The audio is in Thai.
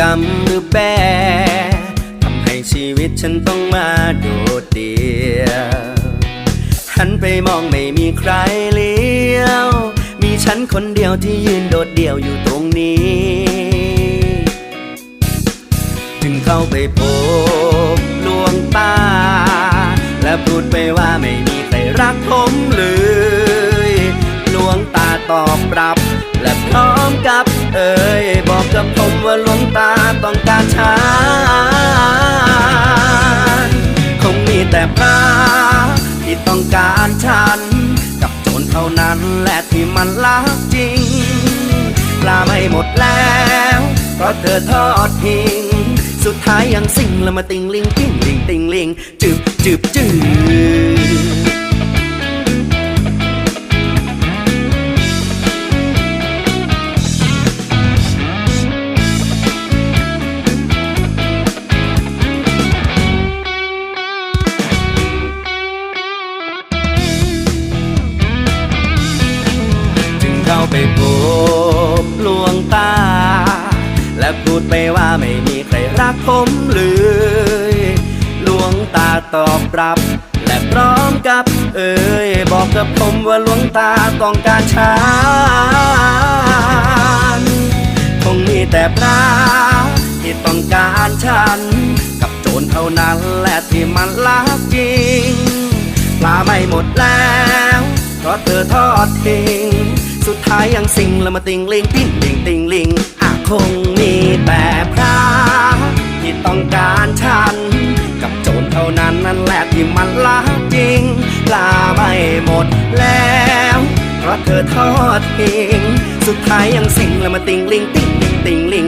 กรรมหรือแปรทำให้ชีวิตฉันต้องมาโดดเดี่ยวหันไปมองไม่มีใครเลี้ยว มีฉันคนเดียวที่ยืนโดดเดี่ยวอยู่ตรงนี้จึงเข้าไปพบลวงตา และพูดไปว่าไม่มีใครรักผมเลยลวงตาตอบรับ และพร้อมกับเอ่ยบอกกับผม ว่าหลวงตาต้องการฉันคงมีแต่พระที่ต้องการฉัน กับโจรเท่านั้นแหละที่มันรักจริงปลาไม่หมดแล้วเพราะเธอทอดทิ้ง สุดท้ายยังสิ่งละมาติงลิงติ้งลิงติงลิงจืบจืบจืบ พบหลวงตา และพูดไปว่าไม่มีใครรักผมเลยหลวงตาตอบรับ และพร้อมกับ เอ่ยบอกกับผมว่าหลวงตาต้องการฉันคงมีแต่พระที่ต้องการฉัน กับโจรเท่านั้นแหละที่มันรักจริงปลาไม่หมดแล้วเพราะเธอทอดทิ้ง สุดท้ายยังสิงละมาติงลิงติ้งลิงติงลิงอาคงมีแต่พระที่ต้องการฉัน กับโจรเท่านั้นนั่นแหละที่มันลักจริงลาไม่หมดแล้วเพราะเธอทอดทิ้งสุดท้ายยังสิงละมาติงลิงติ้งลิงติงลิง